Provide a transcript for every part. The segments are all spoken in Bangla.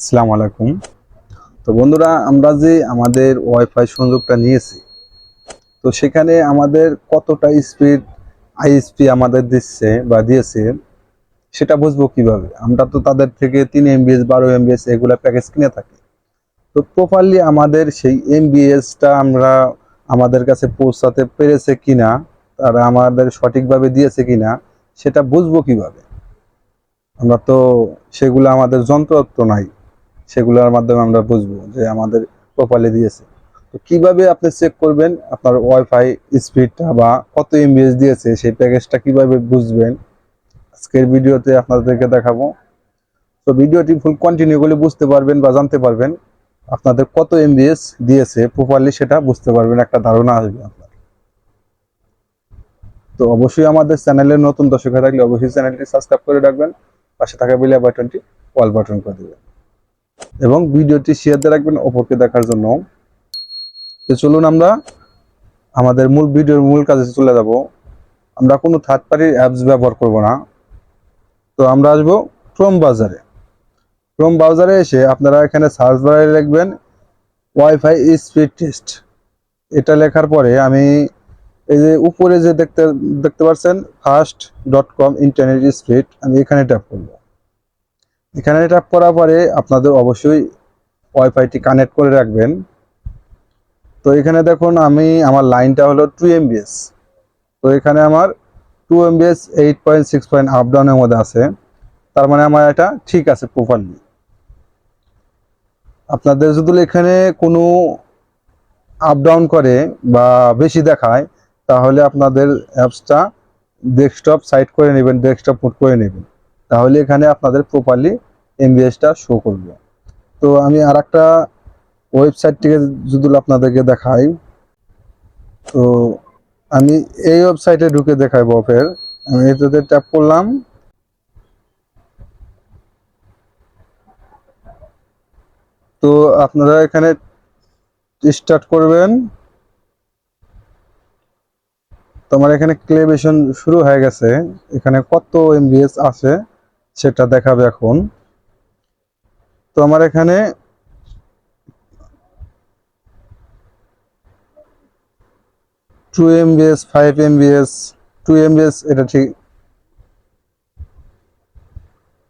আসসালামু আলাইকুম। তো বন্ধুরা, আমরা যে আমাদের ওয়াইফাই সংযোগটা নিয়েছি, তো সেখানে আমাদের কতটা স্পিড আইএসপি আমাদের দিচ্ছে বা দিয়েছে, সেটা বুঝব কীভাবে? আমরা তো তাদের থেকে তিন এমবিএস বারো এমবিএস এগুলা প্যাকেজ কিনে থাকি। তো প্রপারলি আমাদের সেই এমবিএসটা আমরা আমাদের কাছে পৌঁছাতে পেরেছে কিনা, তারা আমাদের সঠিকভাবে দিয়েছে কিনা, সেটা বুঝব কীভাবে? আমরা তো সেগুলো আমাদের যন্ত্র তো নাই। সেগুলোর মাধ্যমে আমরা বুঝব যে আমাদের প্রপারলি দিয়েছে। তো কীভাবে আপনি চেক করবেন আপনার ওয়াইফাই স্পিডটা বা কত এমবিএস দিয়েছে, সেই প্যাকেজটা কীভাবে বুঝবেন? আজকের ভিডিওতে আপনাদেরকে দেখাবো। তো ভিডিওটি ফুল কন্টিনিউ করলে বুঝতে পারবেন বা জানতে পারবেন আপনাদের কত এমবিএস দিয়েছে প্রপারলি সেটা বুঝতে পারবেন, একটা ধারণা আসবে আপনার। তো অবশ্যই আমাদের চ্যানেলের নতুন দর্শক থাকলে অবশ্যই চ্যানেলটি সাবস্ক্রাইব করে রাখবেন, পাশে থাকা বেল বাটনটি অল বাটন করে দেবেন। এবং ভিডিওটি শেয়ার দিয়ে রাখবেন, অপরকে দেখার জন্য। তো চলুন আমরা আমাদের মূল ভিডিওর মূল কাজে চলে যাব। আমরা কোনো থার্ড পার্টির অ্যাপস ব্যবহার করব না। তো আমরা আসব ক্রোম বাজারে ক্রোম ব্রাউজারে এসে আপনারা এখানে সার্চ বারে লিখবেন ওয়াইফাই স্পিড টেস্ট এটা লেখার পরে আমি এই যে উপরে যে দেখতে দেখতে পাচ্ছেন fast dot com internet speed আমি এখানে ট্যাপ করব। এখানে ট্যাপ করার পরে আপনাদের অবশ্যই ওয়াইফাইটি কানেক্ট করে রাখবেন। তো এখানে দেখুন, আমি আমার লাইনটা হলো টু এমবিএস তো এখানে আমার two MBS eight point six point up ডাউনের মধ্যে আছে। তার মানে আমার এটা ঠিক আছে প্রপারলি আপনাদের যদি এখানে কোনো আপ ডাউন করে বা বেশি দেখায়, তাহলে আপনাদের অ্যাপসটা ডেস্কটপ সাইড করে নেবেন ডেস্কটপ মুট করে নেবেন। তাহলে এখানে আপনাদের প্রপারলি এমবিএসটা শো করবে। তো আমি আর একটা ওয়েবসাইট থেকে যদি আপনাদেরকে দেখাই, তো আমি এই ওয়েবসাইটে ঢুকে দেখাইবো ফের। আমি এটাতে ট্যাপ করলাম। তো আপনারা এখানে স্টার্ট করবেন। তোমার এখানে ক্লেবেশন শুরু হয়ে গেছে। এখানে কত এমবিএস আছে? সেটা দেখাবে এখন। তো আমার এখানে two MBS five MBS two MBS এটা ঠিক।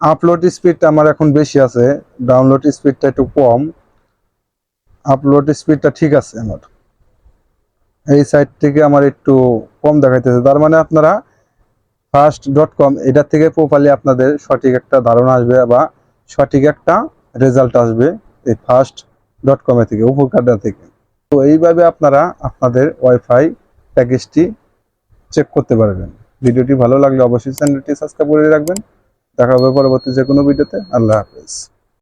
আপলোড স্পিডটা আমার এখন বেশি আছে ডাউনলোড স্পিডটা একটু কম। আপলোড স্পিডটা ঠিক আছে আমার। এই সাইট থেকে আমার একটু কম দেখাইতেছে। তার মানে আপনারা ফার্স্ট ডট কম এটার থেকে প্রপারলি আপনাদের সঠিক একটা ধারণা আসবে বা সঠিক একটা রেজাল্ট আসবে এই ফার্স্ট ডট কমের থেকে, উপকারটা থেকে। তো এইভাবে আপনারা আপনাদের ওয়াইফাই প্যাকেজটি চেক করতে পারবেন। ভিডিওটি ভালো লাগলে অবশ্যই চ্যানেলটি সাবস্ক্রাইব করে রাখবেন। দেখা হবে পরবর্তী যে কোনো ভিডিওতে আল্লাহ হাফেজ।